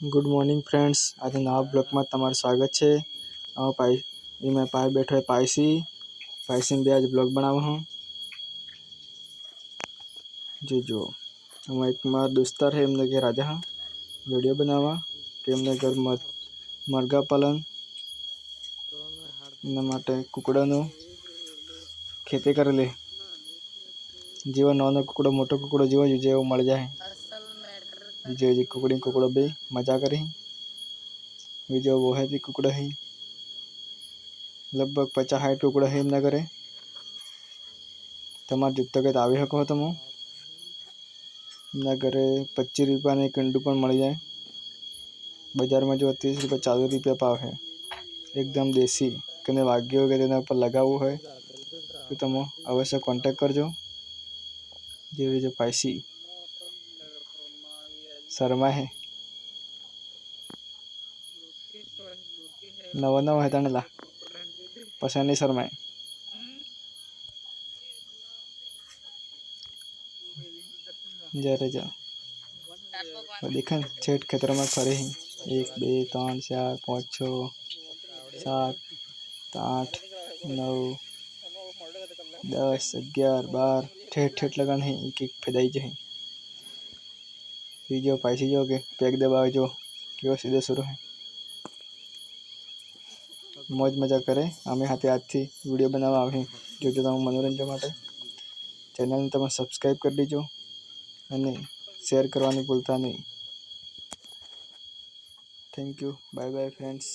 Good morning friends. આજે નવા બ્લોકમાં તમારું સ્વાગત છે. હવે પાઈ એ મેં પાય બેઠો હોય પાયસી. પાયસીને બે આજે બ્લોગ બનાવો હું. જો જો હું એક મારા દોસ્તાર છે, એમને ઘેર આજે હા. વીડિયો બનાવવા. કે એમને ઘર મરઘા પાલન એના માટે કુકડાનું ખેતી કરેલી. જેવો નાનો કુકડો, મોટો કુકડો જેવો જેવો મળી જાય. બીજો હજી કુકડી કુકડો બે મજા કરી બીજો વોહેથી કુકડો હી લગભગ પચાસ સાઠ કુકડો હે એમના ઘરે તમારે જીતતો કે આવી શકો તમે એમના ઘરે પચીસ રૂપિયાની કંડું પણ મળી જાય બજારમાં જો ત્રીસ રૂપિયા ચાલીસ રૂપિયા ભાવ છે એકદમ દેશી કને વાગ્યો હોય કે તેના ઉપર લગાવવું હોય તો તમે અવશ્ય કોન્ટેક કરજો જેવી જો પાયસી शर्मा है। नव नव्याण्णव आहे त्यांना पशाने शर्मा आहे जडेजा देखा, छेठ क्षेत्र में खड़े हैं। एक, दो, तीन, चार, पाँच, छः, सात, आठ, नौ, दस अग्यार बार ठेठ ठेठ लगन है। एक एक फैदाई जो है। ફેદાઈ જાય બીજો પાછી જો કે પેક દબાવે જો કેવો સીધો સુરો હે મોજ મજા કરે અમે હાથે આજથી વિડીયો બનાવવા આવે જોજો તમે મનોરંજન માટે ચેનલને તમે સબસ્ક્રાઈબ કરી દેજો અને શેર કરવાની ભૂલતા નહીં thank you bye bye friends